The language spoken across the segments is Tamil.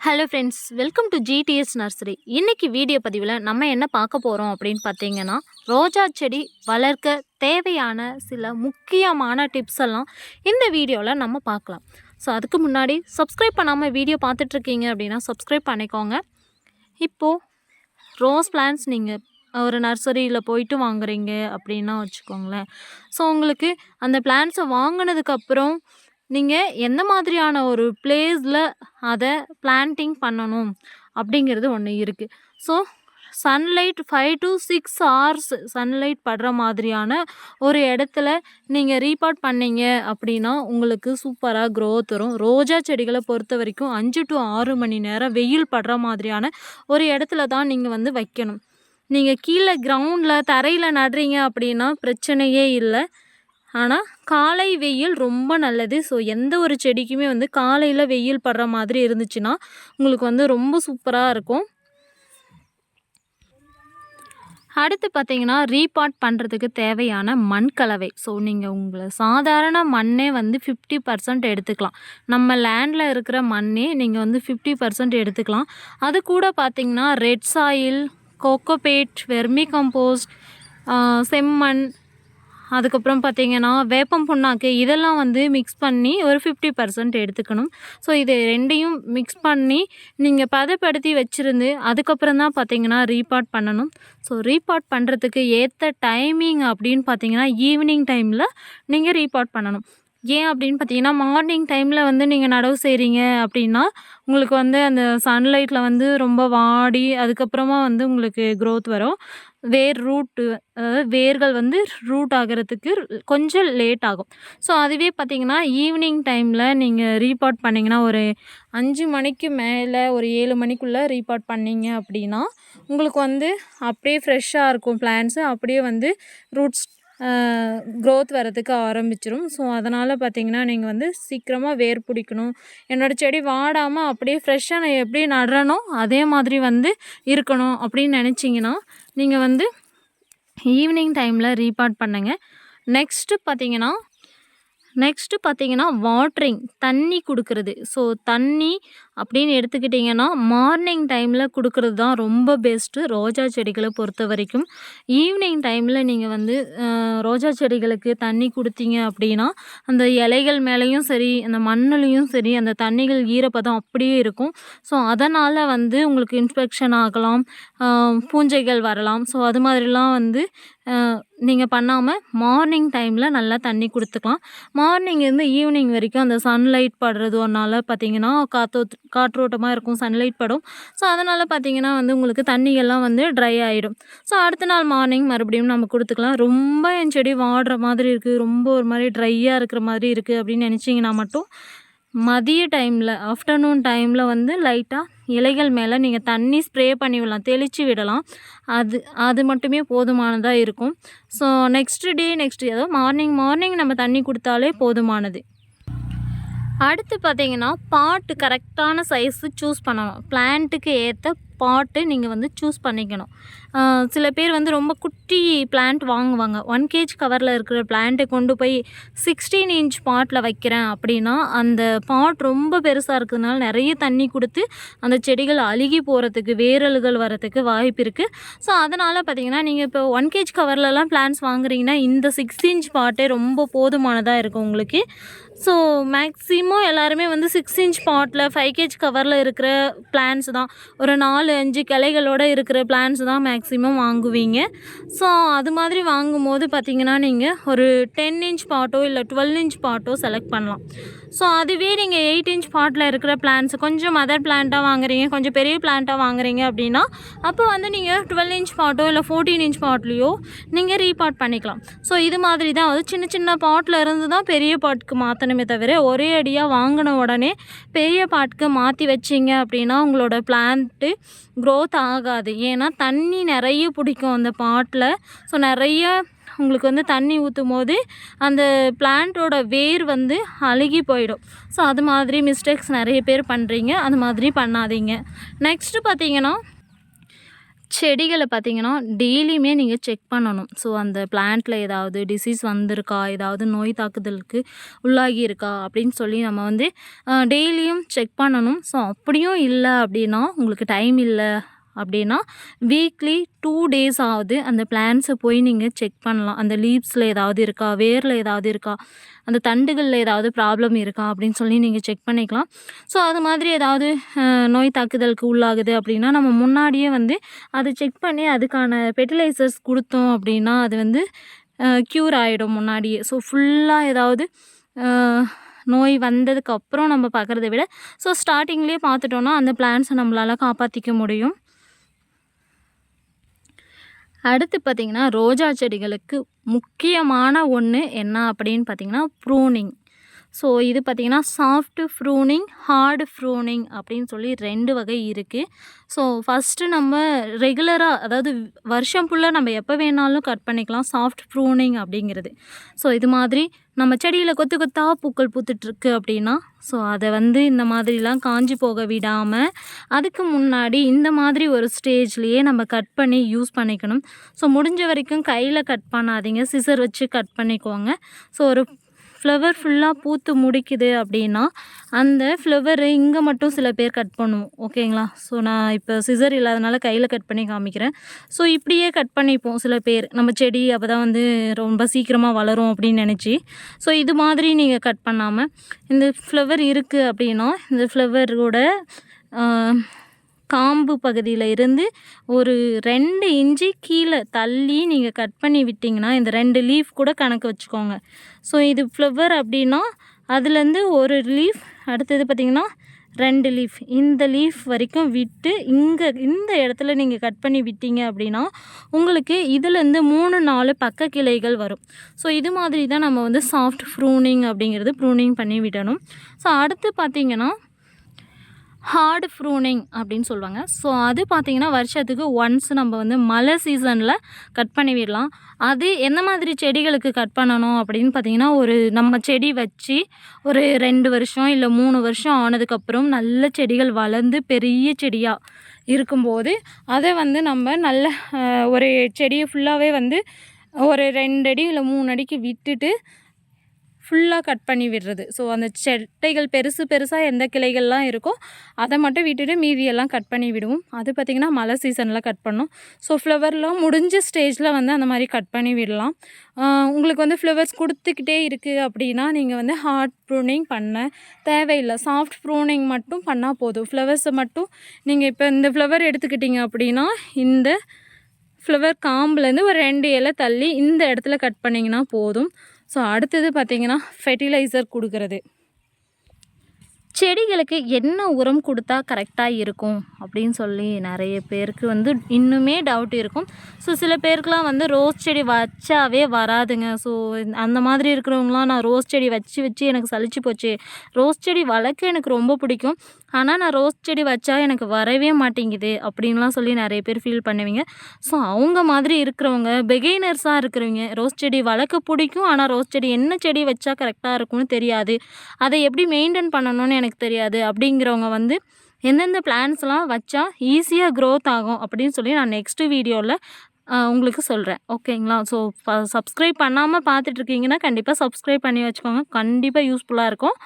Hello friends welcome to GTS nursery இன்றைக்கி வீடியோ பதிவில் நம்ம என்ன பார்க்க போகிறோம் அப்படின்னு பார்த்தீங்கன்னா ரோஜா செடி வளர்க்க தேவையான சில முக்கியமான டிப்ஸ் எல்லாம் இந்த வீடியோவில் நம்ம பார்க்கலாம். ஸோ அதுக்கு முன்னாடி சப்ஸ்கிரைப் பண்ணாமல் வீடியோ பார்த்துட்ருக்கீங்க அப்படின்னா சப்ஸ்கிரைப் பண்ணிக்கோங்க. இப்போது ரோஸ் பிளான்ஸ் நீங்கள் ஒரு நர்சரியில் போயிட்டு வாங்குறீங்க அப்படின்னா வச்சுக்கோங்களேன். ஸோ உங்களுக்கு அந்த பிளான்ஸை வாங்கினதுக்கப்புறம் நீங்கள் எந்த மாதிரியான ஒரு பிளேஸில் அதை பிளான்டிங் பண்ணணும் அப்படிங்கிறது ஒன்று இருக்குது so sunlight five to six hours sunlight படுற மாதிரியான ஒரு இடத்துல நீங்கள் ரீபாட் பண்ணீங்க அப்படின்னா உங்களுக்கு சூப்பராக க்ரோத் வரும் ரோஜா செடிகளை பொறுத்த வரைக்கும் அஞ்சு டு ஆறு மணி நேரம் வெயில் படுற மாதிரியான ஒரு இடத்துல தான் நீங்கள் வந்து வைக்கணும். நீங்கள் கீழே கிரவுண்டில் தரையில் நடுறீங்க அப்படின்னா பிரச்சனையே இல்லை. ஆனால் காலை வெயில் ரொம்ப நல்லது. ஸோ எந்த ஒரு செடிக்குமே வந்து காலையில் வெயில் படுற மாதிரி இருந்துச்சுன்னா உங்களுக்கு வந்து ரொம்ப சூப்பராக இருக்கும். அடுத்து பார்த்தீங்கன்னா ரீபாட் பண்ணுறதுக்கு தேவையான மண் கலவை ஸோ நீங்கள் உங்களை சாதாரண மண்ணே வந்து ஃபிஃப்டி பர்சன்ட் எடுத்துக்கலாம். நம்ம லேண்டில் இருக்கிற மண்ணே நீங்கள் வந்து ஃபிஃப்டி பர்சன்ட் எடுத்துக்கலாம். அது கூட பார்த்திங்கன்னா red soil cocopeat vermicompost செம்மண் அதுக்கப்புறம் பார்த்தீங்கன்னா வேப்பம் புண்ணாக்கு இதெல்லாம் வந்து மிக்ஸ் பண்ணி ஒரு ஃபிஃப்டி பர்சன்ட் எடுத்துக்கணும். ஸோ இது ரெண்டையும் மிக்ஸ் பண்ணி நீங்கள் பதப்படுத்தி வச்சுருந்து அதுக்கப்புறம் தான் பார்த்தீங்கன்னா ரீபாட் பண்ணணும். ஸோ ரீபாட் பண்ணுறதுக்கு ஏற்ற டைமிங் அப்படின்னு பார்த்தீங்கன்னா ஈவினிங் டைமில் நீங்கள் ரீபாட் பண்ணணும். ஏன் அப்படின்னு பார்த்தீங்கன்னா மார்னிங் டைமில் வந்து நீங்கள் நடவு செய்கிறீங்க அப்படின்னா உங்களுக்கு வந்து அந்த சன்லைட்டில் வந்து ரொம்ப வாடி அதுக்கப்புறமா வந்து உங்களுக்கு க்ரோத் வரும். வேர் ரூட்டு அதாவது வேர்கள் வந்து ரூட் ஆகிறதுக்கு கொஞ்சம் லேட் ஆகும். ஸோ அதுவே பார்த்திங்கன்னா ஈவினிங் டைமில் நீங்கள் ரீபாட் பண்ணிங்கன்னா ஒரு அஞ்சு மணிக்கு மேலே ஒரு ஏழு மணிக்குள்ளே ரீபாட் பண்ணீங்க அப்படின்னா உங்களுக்கு வந்து அப்படியே ஃப்ரெஷ்ஷாக இருக்கும் பிளான்ஸு அப்படியே வந்து ரூட்ஸ் க்ரோத் வரதுக்கு ஆரம்பிச்சிரும். ஸோ அதனால் பார்த்தீங்கன்னா நீங்கள் வந்து சீக்கிரமாக வேர் பிடிக்கணும். என்னோடய செடி வாடாமல் அப்படியே ஃப்ரெஷ்ஷாக நான் எப்படி நடுறனோ அதே மாதிரி வந்து இருக்கணும் அப்படின்னு நினச்சிங்கன்னா நீங்கள் வந்து ஈவினிங் டைமில் ரீபாட் பண்ணுங்கள் நெக்ஸ்ட்டு பார்த்தீங்கன்னா நெக்ஸ்ட்டு பார்த்தீங்கன்னா வாட்ரிங் தண்ணி கொடுக்கறது. ஸோ தண்ணி அப்படின்னு எடுத்துக்கிட்டிங்கன்னா மார்னிங் டைமில் கொடுக்கறது தான் ரொம்ப பெஸ்ட்டு ரோஜா செடிகளை பொறுத்த வரைக்கும். ஈவினிங் டைமில் நீங்கள் வந்து ரோஜா செடிகளுக்கு தண்ணி கொடுத்தீங்க அப்படின்னா அந்த இலைகள் மேலேயும் சரி அந்த மண்ணுலேயும் சரி அந்த தண்ணிகள் ஈரப்பதம் அப்படியே இருக்கும். ஸோ அதனால் வந்து உங்களுக்கு இன்ஃபெக்ஷன் ஆகலாம். பூஞ்சைகள் வரலாம். ஸோ அது மாதிரிலாம் வந்து நீங்கள் பண்ணாமல் மார்னிங் டைமில் நல்லா தண்ணி கொடுத்துக்கலாம். மார்னிங் இருந்து ஈவினிங் வரைக்கும் அந்த சன்லைட் படுறதுனால பார்த்தீங்கன்னா காற்றோ காற்றோட்டமாக இருக்கும் சன்லைட் படும். ஸோ அதனால் பார்த்தீங்கன்னா வந்து உங்களுக்கு தண்ணியெல்லாம் வந்து ட்ரை ஆகிடும் ஸோ அடுத்த நாள் மார்னிங் மறுபடியும் நம்ம கொடுத்துக்கலாம். ரொம்ப என் செடி வாடுற மாதிரி இருக்குது ரொம்ப ஒரு மாதிரி ட்ரையாக இருக்கிற மாதிரி இருக்குது அப்படின்னு நினச்சிங்கன்னா மட்டும் மதிய டைமில் ஆஃப்டர்நூன் டைமில் வந்து லைட்டாக இலைகள் மேலே நீங்கள் தண்ணி ஸ்ப்ரே பண்ணி விடலாம் தெளித்து விடலாம். அது அது மட்டுமே போதுமானதாக இருக்கும். ஸோ நெக்ஸ்ட் டே நெக்ஸ்ட் ஏதோ மார்னிங் மார்னிங் நம்ம தண்ணி கொடுத்தாலே போதுமானது. அடுத்து பார்த்தீங்கன்னா பாட்டு கரெக்டான சைஸு சூஸ் பண்ணணும் பிளான்ட்டுக்கு ஏற்ற பாட்டு நீங்கள் வந்து சூஸ் பண்ணிக்கணும். சில பேர் வந்து ரொம்ப குட்டி பிளான்ட் வாங்குவாங்க. ஒன் கேஜ் கவரில் இருக்கிற பிளான்ட்டை கொண்டு போய் சிக்ஸ்டீன் இன்ச் பாட்டில் வைக்கிறேன் அப்படின்னா அந்த பாட் ரொம்ப பெருசாக இருக்கிறதுனால நிறைய தண்ணி கொடுத்து அந்த செடிகள் அழுகி போகிறதுக்கு வேரல்கள் வரத்துக்கு வாய்ப்பு இருக்குது ஸோ அதனால் பார்த்தீங்கன்னா நீங்கள் இப்போ ஒன் கேஜ் கவர்லலாம் பிளான்ஸ் வாங்குறீங்கன்னா இந்த சிக்ஸ் இன்ச் பாட்டே ரொம்ப போதுமானதாக இருக்கும் உங்களுக்கு. ஸோ மேக்ஸிமம் எல்லாருமே வந்து சிக்ஸ் இன்ச் பாட்டில் ஃபைவ் கேஜ் கவரில் இருக்கிற பிளான்ஸ் தான். ஒரு நாலு அஞ்சு கிளைகளோடு இருக்கிற பிளான்ஸ் தான் மேக்ஸிமம் வாங்குவீங்க. ஸோ அது மாதிரி வாங்கும்போது பார்த்திங்கன்னா நீங்கள் ஒரு டென் இன்ச் பாட்டோ இல்லை டுவெல் இன்ச் பாட்டோ செலக்ட் பண்ணலாம். ஸோ அதுவே நீங்கள் எயிட் இன்ச் பாட்டில் இருக்கிற பிளான்ஸ் கொஞ்சம் மதர் பிளான்ட்டாக வாங்குறீங்க கொஞ்சம் பெரிய பிளான்ட்டாக வாங்குறீங்க அப்படின்னா அப்போ வந்து நீங்கள் டுவெல் இன்ச் பாட்டோ இல்லை ஃபோர்டீன் இன்ச் பாட்லேயோ நீங்கள் ரீபாட் பண்ணிக்கலாம். ஸோ இது மாதிரி தான். வந்து சின்ன சின்ன பாட்டில் இருந்து தான் பெரிய பாட்டுக்கு மாற்றணுமே தவிர ஒரே அடியாக வாங்கின உடனே பெரிய பாட்டுக்கு மாற்றி வச்சிங்க அப்படின்னா உங்களோட பிளான்ட்டு க்ரோத் ஆகாது. ஏன்னா தண்ணி நிறைய பிடிக்கும் அந்த பாட்டில். ஸோ நிறைய உங்களுக்கு வந்து தண்ணி ஊற்றும் போது அந்த பிளான்ட்டோட வேர் வந்து அழுகி போயிடும். ஸோ அது மாதிரி மிஸ்டேக்ஸ் நிறைய பேர் பண்ணுறீங்க அது மாதிரி பண்ணாதீங்க. நெக்ஸ்ட்டு பார்த்தீங்கன்னா செடிகளை பார்த்தீங்கன்னா, டெய்லியுமே நீங்கள் செக் பண்ணணும். ஸோ அந்த பிளான்ட்டில் ஏதாவது டிசீஸ் வந்திருக்கா? ஏதாவது நோய் தாக்குதலுக்கு உள்ளாகி இருக்கா? அப்படின்னு சொல்லி நம்ம வந்து டெய்லியும் செக் பண்ணணும். ஸோ அப்படியும் இல்லை அப்படின்னா, உங்களுக்கு டைம் இல்லை அப்படின்னா, வீக்லி டூ டேஸ் ஆவது அந்த பிளான்ஸை போய் நீங்கள் செக் பண்ணலாம். அந்த லீவ்ஸில் ஏதாவது இருக்கா? வேரில் ஏதாவது இருக்கா? அந்த தண்டுகளில் ஏதாவது ப்ராப்ளம் இருக்கா? அப்படின்னு சொல்லி நீங்கள் செக் பண்ணிக்கலாம். ஸோ அது மாதிரி ஏதாவது நோய் தாக்குதலுக்கு உள்ளாகுது அப்படின்னா, நம்ம முன்னாடியே வந்து அதை செக் பண்ணி அதுக்கான ஃபெர்டிலைசர்ஸ் கொடுத்தோம் அப்படின்னா, அது வந்து க்யூர் ஆகிடும் முன்னாடியே. ஸோ ஃபுல்லாக ஏதாவது நோய் வந்ததுக்கு அப்புறம் நம்ம பார்க்குறத விட, ஸோ ஸ்டார்டிங்லேயே பார்த்துட்டோன்னா அந்த பிளான்ஸை நம்மளால் காப்பாற்றிக்க முடியும். அடுத்து பார்த்தீங்கன்னா, ரோஜா செடிகளுக்கு முக்கியமான ஒன்று என்ன அப்படின்னு பார்த்தீங்கன்னா, ப்ரூனிங். ஸோ இது பார்த்தீங்கன்னா, சாஃப்ட் ப்ரூனிங், ஹார்டு ப்ரூனிங் அப்படின்னு சொல்லி ரெண்டு வகை இருக்குது ஸோ ஃபஸ்ட்டு நம்ம ரெகுலராக அதாவது வருஷம் ஃபுல்லாக நம்ம எப்போ வேணாலும் கட் பண்ணிக்கலாம். சாஃப்ட் ப்ரூனிங் அப்படிங்கிறது. ஸோ இது மாதிரி நம்ம செடியில் கொத்து கொத்தாக பூக்கள் பூத்துட்ருக்கு அப்படின்னா, ஸோ அதை வந்து இந்த மாதிரிலாம் காஞ்சு போக விடாமல் அதுக்கு முன்னாடி இந்த மாதிரி ஒரு ஸ்டேஜ்லேயே நம்ம கட் பண்ணி யூஸ் பண்ணிக்கணும். ஸோ முடிஞ்ச வரைக்கும் கையில் கட் பண்ணாதீங்க. சிசர் வச்சு கட் பண்ணிக்கோங்க. ஸோ ஒரு ஃப்ளவர் ஃபுல்லாக பூத்து முடிக்குது அப்படின்னா, அந்த ஃப்ளவரு இங்கே மட்டும் சில பேர் கட் பண்ணுவோம். ஓகேங்களா? ஸோ நான் இப்போ சிசர் இல்லாதனால கையில் கட் பண்ணி காமிக்கிறேன். ஸோ இப்படியே கட் பண்ணிப்போம் சில பேர். நம்ம செடி அப்போ தான் வந்து ரொம்ப சீக்கிரமாக வளரும் அப்படின்னு நினச்சி ஸோ இது மாதிரி நீங்கள் கட் பண்ணாமல் இந்த ஃப்ளவர் இருக்குது அப்படின்னா, இந்த ஃப்ளவரோட காம்பு பகுதியில் இருந்து ஒரு ரெண்டு இன்ச்சு கீழே தள்ளி நீங்கள் கட் பண்ணி விட்டிங்கன்னா இந்த ரெண்டு லீஃப் கூட கணக்கு வச்சுக்கோங்க. ஸோ இது ஃப்ளவர் அப்படின்னா, அதுலேருந்து ஒரு லீஃப், அடுத்தது பார்த்தீங்கன்னா ரெண்டு லீஃப். இந்த லீஃப் வரைக்கும் விட்டு, இங்கே இந்த இடத்துல நீங்கள் கட் பண்ணி விட்டீங்க அப்படின்னா, உங்களுக்கு இதுலேருந்து 3, 4 பக்க கிளைகள் வரும். ஸோ இது மாதிரி தான் நம்ம வந்து சாஃப்ட் ப்ரூனிங் அப்படிங்கிறது ப்ரூனிங் பண்ணி விடணும். ஸோ அடுத்து பார்த்தீங்கன்னா, ஹார்டு ப்ரூனிங் அப்படின்னு சொல்லுவாங்க. ஸோ அது பார்த்தீங்கன்னா, வருஷத்துக்கு ஒன்ஸ் நம்ம வந்து மழை சீசனில் கட் பண்ணிவிடலாம் அது எந்த மாதிரி செடிகளுக்கு கட் பண்ணணும் அப்படின்னு பார்த்தீங்கன்னா, ஒரு நம்ம செடி வச்சு ஒரு ரெண்டு வருஷம் இல்லை மூணு வருஷம் ஆனதுக்கப்புறம் நல்ல செடிகள் வளர்ந்து பெரிய செடியாக இருக்கும்போது, அதை வந்து நம்ம நல்ல ஒரு செடியை ஃபுல்லாகவே வந்து ஒரு ரெண்டு அடி இல்லை மூணு அடிக்கு விட்டுட்டு, ஃபுல்லாக கட் பண்ணி விடுறது. ஸோ அந்த செட்டைகள் பெருசு பெருசாக எந்த கிளைகள்லாம் இருக்கோ, அதை மட்டும் விட்டுட்டு மீதியெல்லாம் கட் பண்ணி விடுவோம். அது பார்த்திங்கன்னா மழை சீசனில் கட் பண்ணணும். ஸோ ஃப்ளவர்லாம் முடிஞ்ச ஸ்டேஜில் வந்து அந்த மாதிரி கட் பண்ணி விடலாம். உங்களுக்கு வந்து ஃப்ளவர்ஸ் கொடுத்துக்கிட்டே இருக்குது அப்படின்னா, நீங்கள் வந்து ஹார்ட் ப்ரூனிங் பண்ண தேவையில்லை சாஃப்ட் ப்ரூனிங் மட்டும் பண்ணால் போதும். ஃப்ளவர்ஸை மட்டும் நீங்கள் இப்போ இந்த ஃப்ளவர் எடுத்துக்கிட்டிங்க அப்படின்னா, இந்த ஃப்ளவர் காம்புலேருந்து ஒரு ரெண்டு இலை தள்ளி இந்த இடத்துல கட் பண்ணிங்கன்னா போதும். ஸோ அடுத்தது பார்த்திங்கன்னா ஃபெர்டிலைசர் கொடுக்கறது செடிகளுக்கு என்ன உரம் கொடுத்தா கரெக்டாக இருக்கும்? அப்படின்னு சொல்லி நிறைய பேருக்கு வந்து இன்னுமே டவுட் இருக்கும். ஸோ சில பேருக்குலாம் வந்து ரோஸ் செடி வச்சாவே வராதுங்க. ஸோ அந்த மாதிரி இருக்கிறவங்கலாம், நான் ரோஸ் செடி வச்சு வச்சு எனக்கு சளிச்சு போச்சு. ரோஸ் செடி வளர்க்க எனக்கு ரொம்ப பிடிக்கும். ஆனால் நான் ரோஸ் செடி வச்சா எனக்கு வரவே மாட்டேங்குது அப்படின்லாம் சொல்லி நிறைய பேர் ஃபீல் பண்ணுவீங்க. ஸோ அவங்க மாதிரி இருக்கிறவங்க, பெகைனர்ஸாக இருக்கிறவங்க, ரோஸ் செடி வளர்க்க பிடிக்கும். ஆனால் ரோஸ் செடி என்ன செடி வச்சா கரெக்டாக இருக்கும்னு தெரியாது. அதை எப்படி மெயின்டைன் பண்ணணும்னு எனக்கு தெரியாது. அப்படிங்கிறவங்க வந்து எந்தெந்த பிளான்ஸ்லாம் வச்சா ஈஸியாக க்ரோத் ஆகும் அப்படின்னு சொல்லி நான் நெக்ஸ்ட் வீடியோவில் உங்களுக்கு சொல்கிறேன் ஓகேங்களா? ஸோ சப்ஸ்கிரைப் பண்ணாமல் பார்த்துட்ருக்கீங்கன்னா, கண்டிப்பாக சப்ஸ்கிரைப் பண்ணி வச்சுக்கோங்க. கண்டிப்பாக யூஸ்ஃபுல்லாக இருக்கும்.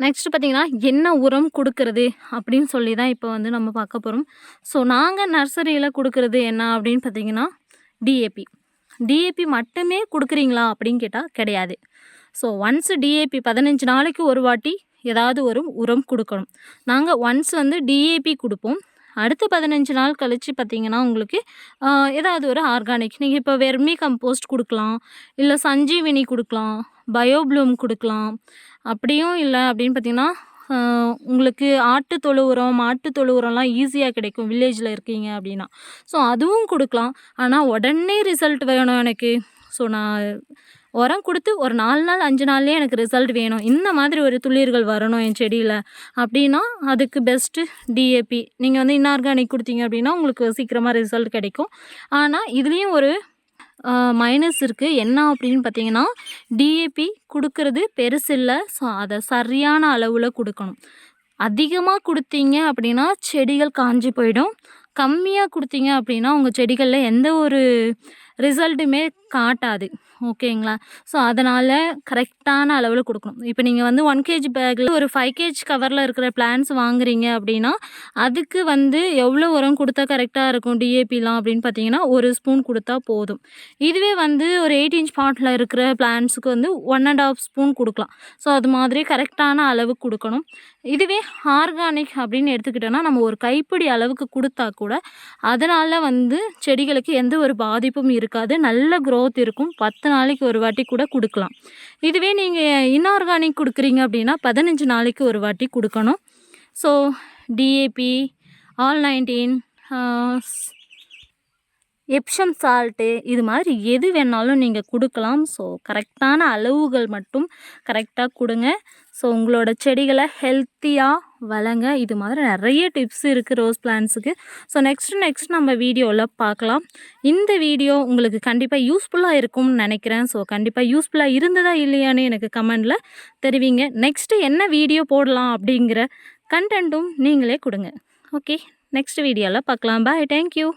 நெக்ஸ்ட் பார்த்தீங்கன்னா, என்ன உரம் கொடுக்கறது அப்படின்னு சொல்லி தான் இப்போ வந்து நம்ம பார்க்க போகிறோம் ஸோ நாங்கள் நர்சரியில் கொடுக்கறது என்ன அப்படின்னு பார்த்தீங்கன்னா, டிஏபி. டிஏபி மட்டுமே கொடுக்குறீங்களா அப்படின்னு கேட்டால் கிடையாது. ஸோ ஒன்ஸ் டிஏபி 15 நாளைக்கு ஒரு வாட்டி ஏதாவது ஒரு உரம் கொடுக்கணும் நாங்கள் ஒன்ஸ் வந்து டிஏபி கொடுப்போம் அடுத்த 15 நாள் கழித்து பார்த்தீங்கன்னா, உங்களுக்கு ஏதாவது ஒரு ஆர்கானிக் நீங்கள் இப்போ வெர்மி கம்போஸ்ட் கொடுக்கலாம் இல்லை சஞ்சீவினி கொடுக்கலாம் பயோ ப்ளூம் அப்படியும் இல்லை அப்படின்னு பார்த்தீங்கன்னா, உங்களுக்கு ஆட்டு தொழு உரம், மாட்டு தொழு உரம்லாம் ஈஸியாக கிடைக்கும் வில்லேஜில் இருக்கீங்க அப்படின்னா. ஸோ அதுவும் கொடுக்கலாம் ஆனால் உடனே ரிசல்ட் வேணும் எனக்கு. ஸோ நான் உரம் கொடுத்து ஒரு நாலு நாள், அஞ்சு நாள்லேயே எனக்கு ரிசல்ட் வேணும். இந்த மாதிரி ஒரு துளிர்கள் வரணும் என் செடியில் அப்படின்னா, அதுக்கு பெஸ்ட்டு டிஏபி. நீங்கள் வந்து இன்ஆர்கானிக் கொடுத்தீங்க அப்படின்னா, உங்களுக்கு சீக்கிரமாக ரிசல்ட் கிடைக்கும். ஆனால் இதுலேயும் ஒரு மைனஸ் இருக்குது என்ன அப்படின்னு பார்த்தீங்கன்னா, டிஏபி கொடுக்குறது பெருசு இல்லை ஸோ அதை சரியான அளவில் கொடுக்கணும் அதிகமாக கொடுத்தீங்க அப்படின்னா, செடிகள் காஞ்சு போயிடும். கம்மியாக கொடுத்தீங்க அப்படின்னா உங்கள் செடிகளில் எந்த ஒரு ரிசல்ட்டுமே காட்டாது. ஓகேங்களா? ஸோ அதனால் கரெக்டான அளவில் கொடுக்கணும். இப்போ நீங்கள் வந்து ஒன் கேஜி பேக்கில் ஒரு ஃபைவ் கேஜி கவரில் இருக்கிற பிளான்ஸ் வாங்குறீங்க அப்படின்னா அதுக்கு வந்து எவ்வளோ உரம் கொடுத்தா கரெக்டாக இருக்கும் டிஏபிலாம் அப்படின்னு பார்த்தீங்கன்னா ஒரு ஸ்பூன் கொடுத்தா போதும். இதுவே வந்து ஒரு எயிட் இன்ச் பாட்டில் இருக்கிற பிளான்ஸுக்கு வந்து ஒன் அண்ட் ஆஃப் ஸ்பூன் கொடுக்கலாம். ஸோ அது மாதிரி கரெக்டான அளவு கொடுக்கணும். இதுவே ஆர்கானிக் அப்படின்னு எடுத்துக்கிட்டோன்னா நம்ம ஒரு கைப்பிடி அளவுக்கு கொடுத்தா கூட அதனால் வந்து செடிகளுக்கு எந்த ஒரு பாதிப்பும் இருக்காது. நல்ல க்ரோத் இருக்கும். பத்து நாளைக்கு ஒரு வாட்டி கூட கொடுக்கலாம். இதுவே நீங்கள் இன்ஆர்கானிக் கொடுக்குறீங்க அப்படின்னா பதினஞ்சு நாளைக்கு ஒரு வாட்டி கொடுக்கணும். So DAP all nineteen Epsom salt இது மாதிரி எது வேணாலும் நீங்கள் கொடுக்கலாம். ஸோ கரெக்டான அளவுகள் மட்டும் கரெக்டாக கொடுங்க. ஸோ உங்களோட செடிகளை ஹெல்த்தியாக வளங்க. இது மாதிரி நிறைய டிப்ஸ் இருக்குது ரோஸ் பிளான்ஸுக்கு ஸோ நெக்ஸ்ட் நெக்ஸ்ட் நம்ம வீடியோவில் பார்க்கலாம். இந்த வீடியோ உங்களுக்கு கண்டிப்பாக யூஸ்ஃபுல்லாக இருக்கும்னு நினைக்கிறேன். ஸோ கண்டிப்பாக யூஸ்ஃபுல்லாக இருந்ததா இல்லையான்னு எனக்கு கமெண்டில் தெரிவிங்க. நெக்ஸ்ட்டு என்ன வீடியோ போடலாம் அப்படிங்கிற கண்டென்ட்டும் நீங்களே கொடுங்க. ஓகே நெக்ஸ்ட் வீடியோவில் பார்க்கலாம். Bye thank you